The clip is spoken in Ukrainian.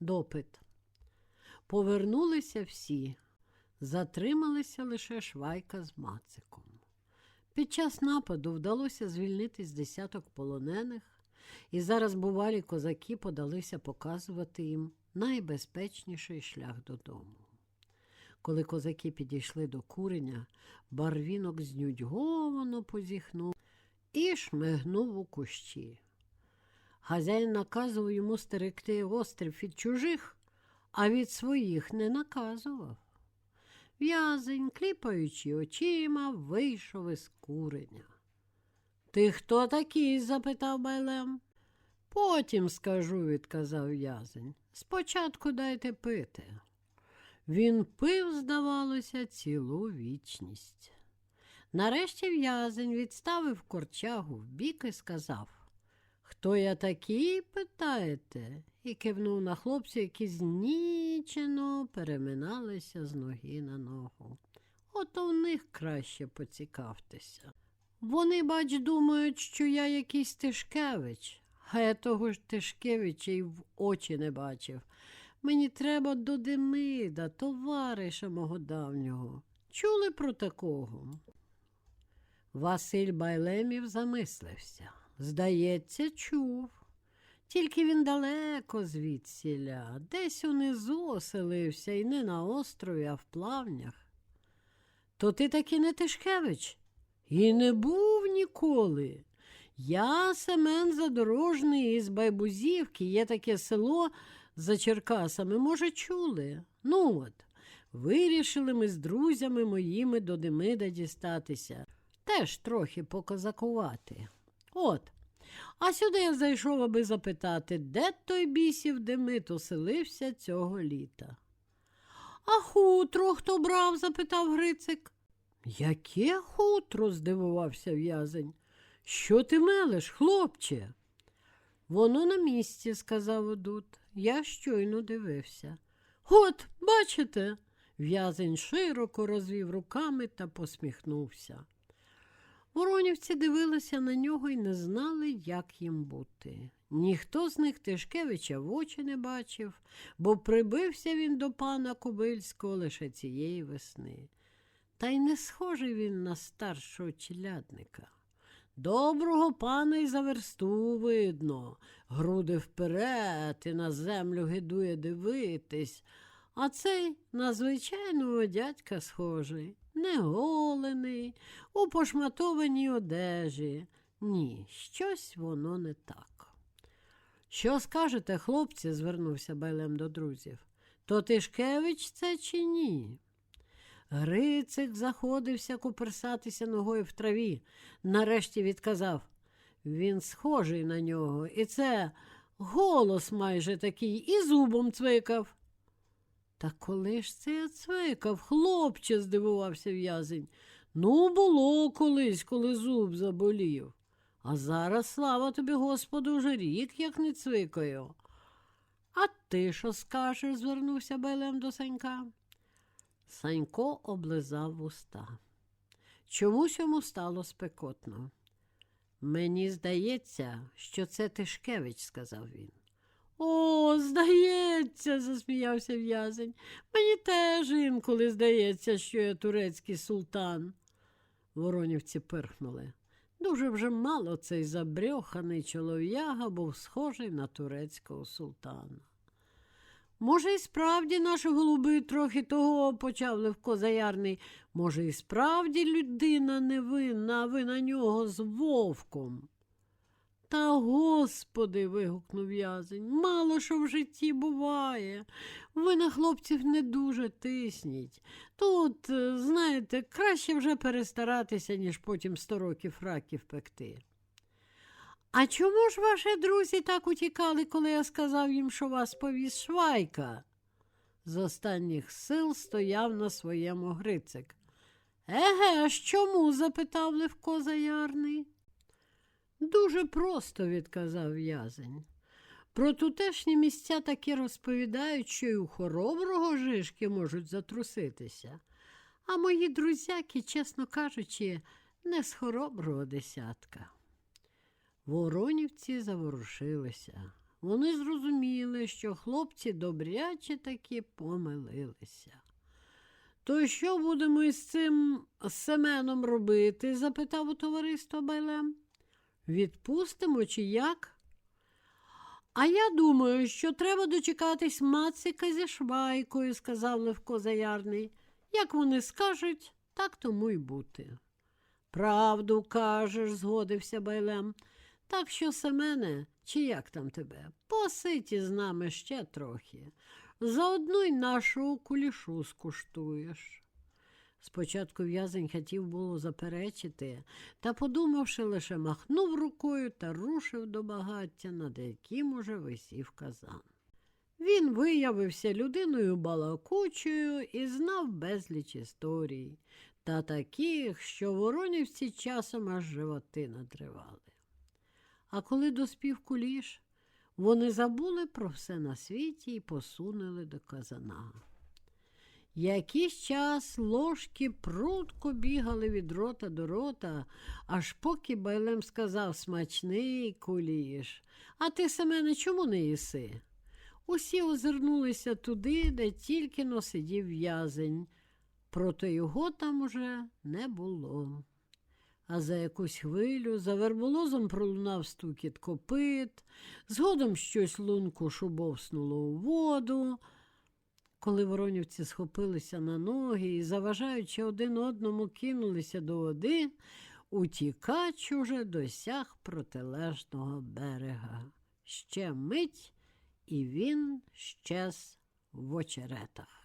Допит. Повернулися всі, затрималися лише Швайка з Мациком. Під час нападу вдалося звільнити з десяток полонених, і зараз бувалі козаки подалися показувати їм найбезпечніший шлях додому. Коли козаки підійшли до куреня, барвінок знюдьговано позіхнув і шмигнув у кущі. Хазяїн наказував йому стерегти острів від чужих, а від своїх не наказував. В'язень, кліпаючи очима, вийшов із куреня. Ти хто такий? запитав Байлем. Потім скажу, відказав в'язень. Спочатку дайте пити. Він пив, здавалося, цілу вічність. Нарешті в'язень відставив корчагу вбік і сказав Хто я такий? питаєте? і кивнув на хлопців, які знічено переминалися з ноги на ногу. Ото в них краще поцікавтеся. Вони, бач, думають, що я якийсь Тишкевич, а я того ж Тишкевича й в очі не бачив. Мені треба до Демида, товариша мого давнього. Чули про такого? Василь Байлемів замислився. Здається, чув. Тільки він далеко звідсіля, десь унизу оселився і не на острові, а в плавнях. То ти таки не Тишкевич? І не був ніколи. Я Семен Задорожний із Байбузівки, є таке село за Черкасами, може, чули. Ну от, вирішили ми з друзями моїми до Демида дістатися, теж трохи покозакувати. От. А сюди я зайшов, аби запитати, де той бісів Демид оселився цього літа. А хутро хто брав? запитав Грицик. Яке хутро? здивувався в'язень. Що ти мелеш, хлопче? Воно на місці, сказав Одут. Я щойно дивився. От, бачите, в'язень широко розвів руками та посміхнувся. Воронівці дивилися на нього і не знали, як їм бути. Ніхто з них Тишкевича в очі не бачив, бо прибився він до пана Кобильського лише цієї весни. Та й не схожий він на старшого челядника. Доброго пана й за версту видно, груди вперед і на землю гидує дивитись, а цей на звичайного дядька схожий, неголений, у пошматованій одежі. Ні, щось воно не так. Що скажете, хлопці? звернувся Байлем до друзів. То Тишкевич це чи ні? Грицик заходився куперсатися ногою в траві. Нарешті відказав. Він схожий на нього, і це голос майже такий, і зубом цвикав. Та коли ж це я цвикав, хлопче, здивувався в'язень. Ну, було колись, коли зуб заболів. А зараз, слава тобі, Господу, вже рік, як не цвикаю. А ти що скажеш? звернувся Байлем до Санька. Санько облизав вуста. Чомусь йому стало спекотно. Мені здається, що це Тишкевич, сказав він. О, здається, засміявся в'язень. Мені теж інколи здається, що я турецький султан. Воронівці пирхнули. Дуже вже мало цей забрьоханий чолов'яга був схожий на турецького султана. Може, і справді наші голуби трохи того, почав Левко Заярний. Може, і справді людина невинна, а ви на нього з вовком. Та, господи, вигукнув в'язень, мало що в житті буває. Ви на хлопців не дуже тисніть. Тут, е, знаєте, краще вже перестаратися, ніж потім сто років раків пекти. А чому ж ваші друзі так утікали, коли я сказав їм, що вас повіз швайка? З останніх сил стояв на своєму Грицик. Еге, ж чому? запитав Левко Заярний. Дуже просто, відказав в'язень. Про тутешні місця таки розповідають, що й у хороброго жишки можуть затруситися. А мої друзяки, чесно кажучи, не з хороброго десятка. Воронівці заворушилися. вони зрозуміли, що хлопці добряче таки помилилися. То що будемо із цим Семеном робити? запитав у товариства Байлем. Відпустимо чи як? А я думаю, що треба дочекатись Мацика зі швайкою, сказав Левко Заярний. Як вони скажуть, так тому й бути. Правду кажеш, згодився Байлем. Так що, Семене, чи як там тебе, поситі з нами ще трохи. Заодно й нашу кулішу скуштуєш. Спочатку в'язень хотів було заперечити, та, подумавши, лише махнув рукою та рушив до багаття, над яким уже висів казан. Він виявився людиною балакучою і знав безліч історій, та таких, що воронівці часом аж животи надривали. А коли доспів куліш, вони забули про все на світі і посунули до казана. Якийсь час ложки прудко бігали від рота до рота, аж поки Байлем сказав смачний куліш. А ти, Семене, чому не їси? Усі озирнулися туди, де тільки но сидів в'язень, проте його там уже не було. А за якусь хвилю за верболозом пролунав стукіт копит, згодом щось лунку шубовснуло у воду. Коли воронівці схопилися на ноги і, заважаючи один одному, кинулися до води, утікач уже досяг протилежного берега. Ще мить, і він щез в очеретах.